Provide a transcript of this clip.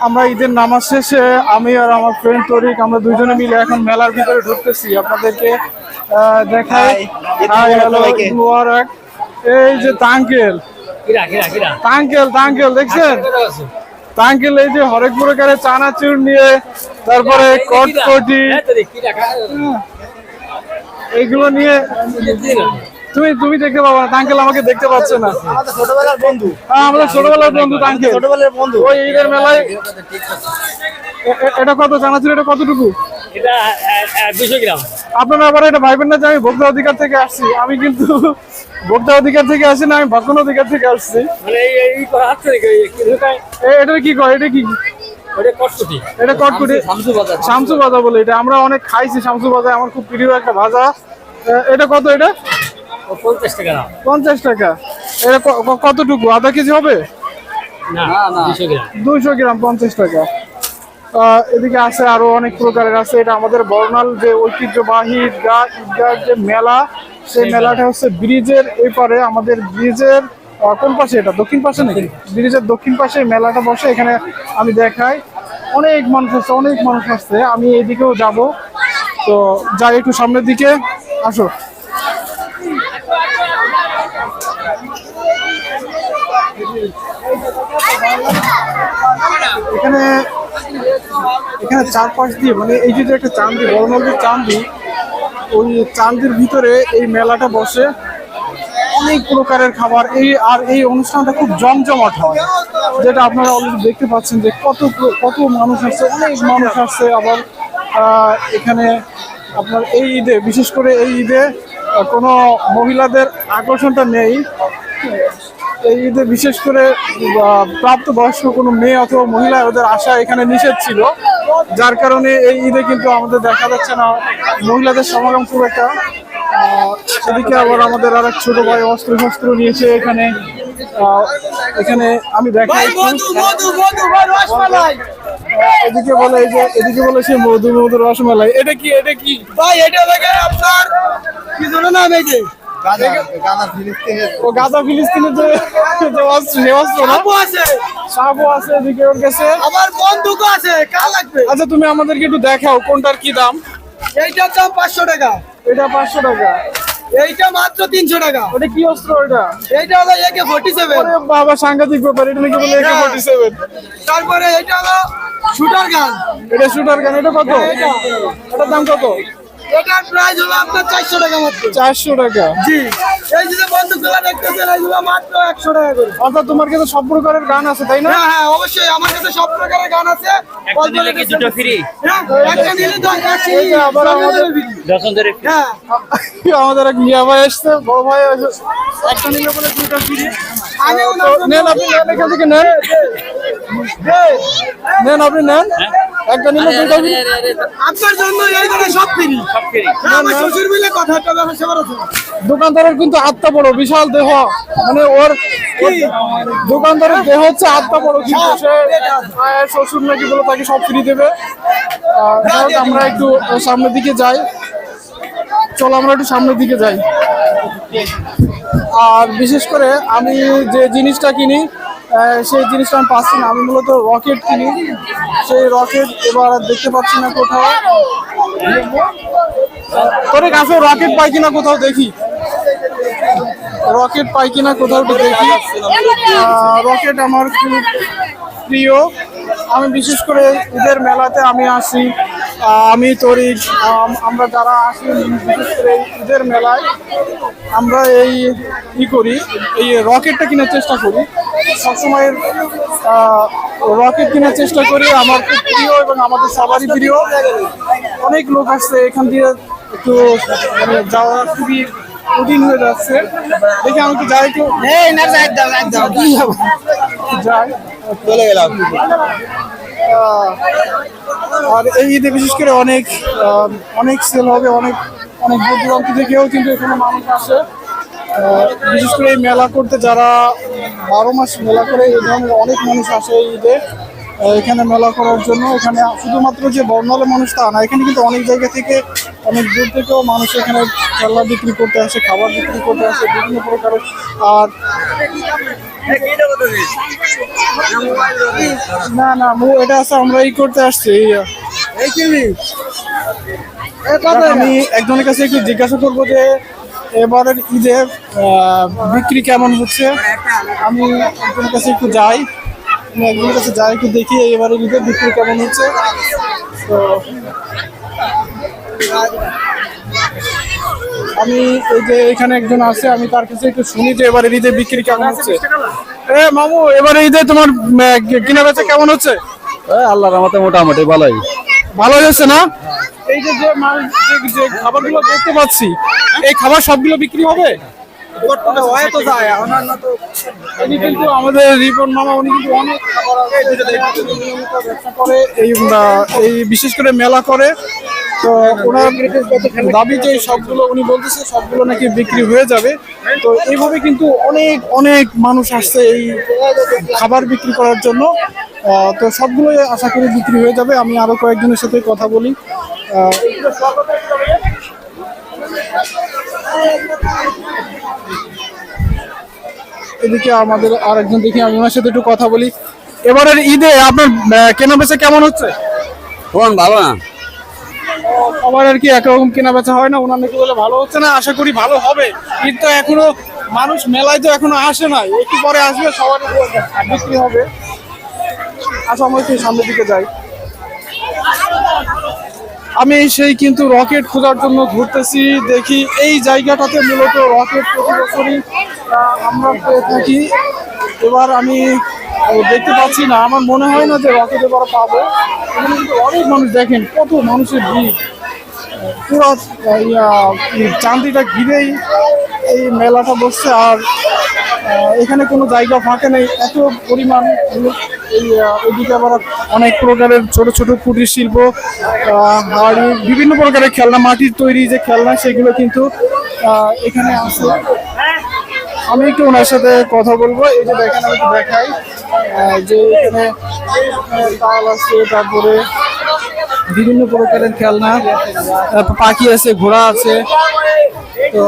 আমরা ঈদের নামাজ শেষে আমি আর আমার ফ্রেন্ড তরিক আমরা দুজনে মিলে এখন মেলার ভিতরে ঢুকতেছি। আপনাদেরকে আহ, দেখাই। হাই হ্যালো মুবারক এই যে তাঙ্কেল। তাঙ্কেল তাঙ্কেল দেখছেন? তাঙ্কেল এই যে হরেক প্রকারের চানাচুর নিয়ে তারপরে কটকটি। এইগুলো নিয়ে তুমি তুমি দেখতে পাবো না তাঙ্কেল আমাকে দেখতে পাচ্ছে না। ছোটবেলার বন্ধু। হ্যাঁ, আমাদের ছোটবেলার বন্ধু তাঙ্কেল ছোটবেলার বন্ধু। ওই ঈদের মেলায় এটা কত চানাচুর এটা কতটুকু? এটা দুশো গ্রাম। আপনারা আবার এটা ভাইবেন না যে আমি ভোক্তা অধিকার থেকে আসছি। আমি কিন্তু ভোক্তা অধিকার থেকে আসি না আমি ভক্ষণ অধিকার থেকে আসছি। মানে এই করা হচ্ছে এটা কি কয়? এটা কি? এটা কটকুটি। শামসু বাজার শামসু ভাজা বলে এটা। আমরা অনেক খাইছি শামসু ভাজা আমার খুব প্রিয় একটা ভাজা। এটা কত এটা? পঞ্চাশ টাকা পঞ্চাশ টাকা। এটা কতটুকু? আধা কেজি হবে? না না দুশো গ্রাম। দুইশো গ্রাম পঞ্চাশ টাকা। এদিকে আছে আরও অনেক প্রকারের আছে। এটা আমাদের বর্ণাল যে ঐতিহ্যবাহী ঈদগাহ ঈদগাহ যে মেলা সেই মেলাটা হচ্ছে ব্রিজের এই পারে। আমাদের ব্রিজের কোন পাশে এটা? দক্ষিণ পাশে নাকি? ব্রিজের দক্ষিণ পাশে মেলাটা বসে। এখানে আমি দেখাই। অনেক মানুষ আসছে অনেক মানুষ আসছে। আমি এদিকেও যাব। তো যাই একটু সামনের দিকে আসো। এখানে এখানে চারপাশ দিয়ে মানে এই যে একটা চান্দি বড়নগরের চান্দি, ওই চান্দির ভিতরে এই মেলাটা বসে। অনেক প্রকারের খাবার। এই আর এই অনুষ্ঠানটা খুব জমজমাট হয়। যেটা আপনারা অলরেডি দেখতে পাচ্ছেন যে কত কত মানুষ আসছে, অনেক মানুষ আসছে। আবার এখানে আপনার এই ঈদে, বিশেষ করে এই ঈদে কোনো মহিলাদের আকর্ষণটা নেই। এই ঈদে বিশেষ করে প্রাপ্তবয়স্ক কোনো মেয়ে অথবা মহিলা ওদের আসা এখানে নিষেধ ছিল। যার কারণে এই ঈদে কিন্তু আমাদের দেখা যাচ্ছে না মহিলাদের সমাগম খুব একটা। সেদিকে আবার আমাদের আর এক ছোট ভাই অস্ত্র শস্ত্র নিয়েছে এখানে। এখানে আমি দেখাই। এদিকে বলে এই যে এদিকে বলে সে মধু মধু রসমালাই। এটা কি এটা কি? ভাই এটা দেখে আপনার কি জানো না এই যে? ও গাজা ফিলিস্তিনের যে যে অস্ত্র সে অস্ত্র না? আছে। আছে এদিকে ওর কাছে। আমার বন্ধুকও আছে কার লাগবে? আচ্ছা তুমি আমাদেরকে একটু দেখাও কোনটার কি দাম? এইটার দাম পাঁচশো টাকা। এটা পাঁচশো টাকা। এইটা মাত্র তিনশো টাকা। ওটা কি অস্ত্র ওটা এইটা হলো একে ফোর্টি সেভেন বাবা সাংঘাতিক ব্যাপার এটা নাকি বলে একে ফোর্টি সেভেন তারপরে এটা হলো শুটার গান। এটা শুটার গান এটা কত? এটার দাম কত? এটার প্রাইস হলো আপনার চারশো টাকা মাত্র। চারশো টাকা। জি। এই যে বন্ধুগুলো দেখতেছেন এইগুলো মাত্র একশো টাকা করে। অর্থাৎ তোমার কাছে সব প্রকারের গান আছে তাই না? হ্যাঁ হ্যাঁ অবশ্যই আমার কাছে সব প্রকারের গান আছে। দুটো ফ্রি হ্যাঁ, একটা নিলে আবার আমাদের- দশন ধরে হ্যাঁ। আমাদের এক মিয়া ভাই এসছে বড় ভাই এসে- একটা নিলে বলে দুটো ফ্রি আমি নেন আপনি নেন এখান থেকে নেন। নেন আপনি নেন। একটা নিলে দুটো আপনার জন্য এই ধরে সব ফ্রি। সব ফ্রি। আমার শ্বশুর মিলে কথা একটা ব্যবসা করা আছে। দোকানদারের কিন্তু আত্মা বড় বিশাল দেহ। মানে ওর দোকানদারের দেহ হচ্ছে আত্মা বড় কিন্তু সে শ্বশুর নাকি বলে তাকে সব ফ্রি দেবে। আমরা একটু সামনের দিকে যাই। চলো আমরা একটু সামনের দিকে যাই। আর বিশেষ করে আমি যে জিনিসটা কিনি সেই জিনিসটা আমি পাচ্ছি না। আমি মূলত রকেট কিনি। সেই রকেট এবার দেখতে পাচ্ছি না কোথাও। তোর কাছে রকেট পাই কিনা কোথাও দেখি। রকেট পাই কিনা কোথাও দেখি। রকেট আমার খুব প্রিয়। আমি বিশেষ করে ঈদের মেলাতে আমি আসি। আমি তরি আমরা যারা আসি বিশেষ করে ঈদের মেলায় আমরা এই ই করি এই রকেটটা কেনার চেষ্টা করি। সবসময় আহ, রকেট কেনার চেষ্টা করি আমার খুব প্রিয় এবং আমাদের সবারই প্রিয়। অনেক লোক আসছে এখান দিয়ে একটু মানে যাওয়া খুবই কঠিন হয়ে যাচ্ছে। দেখি আমি একটু যাই একটু এই না যাই চলে গেলাম। আর এই ঈদে বিশেষ করে অনেক অনেক সেল হবে, অনেক অনেক দূর দূরান্ত থেকেও কিন্তু এখানে মানুষ আসে। বিশেষ করে এই মেলা করতে যারা বারো মাস মেলা করে, এই ধরনের অনেক মানুষ আসে এই ঈদে। এখানে মেলা করার জন্য, এখানে শুধুমাত্র যে বর্ণালে মানুষ তা না, এখানে কিন্তু অনেক জায়গা থেকে অনেক দূর থেকেও মানুষ এখানে খেলনা বিক্রি করতে আসে, খাবার বিক্রি করতে আসে, বিভিন্ন প্রকারের। আর না না, মু এটা আছে আমরা ই করতে আসছি আমি একজনের কাছে একটু জিজ্ঞাসা করব যে, এবারের ঈদে বিক্রি কেমন হচ্ছে? আমি একজনের কাছে একটু যাই, আমি একজনের কাছে যাই, একটু দেখি এবারের ঈদে বিক্রি কেমন হচ্ছে। তো আমি এই যে এখানে একজন আছে আমি তার কাছে একটু শুনি যে এবারে ঈদে বিক্রি কেমন হচ্ছে। এ মামু এবারে ঈদে তোমার কেনা বেচা কেমন হচ্ছে? আল্লাহর রহমতে মোটামুটি ভালোই। ভালো হয়েছে না? এই যে যে মাল যে- যে খাবারগুলো দেখতে পাচ্ছি এই খাবার সবগুলো বিক্রি হবে? আমাদের রিপন মামা উনি কিন্তু অনেক খাবার আছে, নিয়মিত ব্যবসা করে এই আহ, এই বিশেষ করে মেলা করে। তো ওনার দাবি যে সবগুলো উনি বলতেছে, সবগুলো নাকি বিক্রি হয়ে যাবে। তো এইভাবে কিন্তু অনেক অনেক মানুষ আসছে এই খাবার বিক্রি করার জন্য। তো সবগুলোই আশা করি বিক্রি হয়ে যাবে। আমি আরও কয়েকজনের সাথে কথা বলি। এদিকে আমাদের আরেকজন দেখি, আমি ওনার সাথে একটু কথা বলি। এবারের ঈদে আপনার কেনা বেচা কেমন হচ্ছে? ভালো না? সবার আর কি একরকম কেনা বেচা হয় না, ওনার নাকি বলে ভালো হচ্ছে না, আশা করি ভালো হবে। ঈদ তো এখনও মানুষ মেলায় তো এখনও আসে নাই একটু পরে আসবে, সবার বিক্রি হবে। আসো, আমরা সামনের দিকে যাই। আমি সেই কিন্তু রকেট খোঁজার জন্য ঘুরতেছি, দেখি এই জায়গাটাতে মূলত রকেট প্রতি বছরই আমরা পেয়ে থাকি। এবার আমি দেখতে পাচ্ছি না, আমার মনে হয় না যে রকেট এবার পাবো। এখানে কিন্তু অনেক মানুষ দেখেন, কত মানুষের ভিড়। পুরো চান্দিটা ঘিরেই এই মেলাটা বসছে আর এখানে কোনো জায়গা ফাঁকে নেই। এত পরিমাণ এই এদিকে আবার অনেক প্রকারের ছোট ছোট কুটির শিল্প হাড়ি বিভিন্ন প্রকারের খেলনা, মাটির তৈরি যে খেলনা, সেগুলো কিন্তু এখানে আছে। আমি একটু ওনার সাথে কথা বলব যে দেখেন, আমি দেখাই। যে এখানে তাল আছে তারপরে বিভিন্ন প্রকারের খেলনা পাখি আছে ঘোড়া আছে তো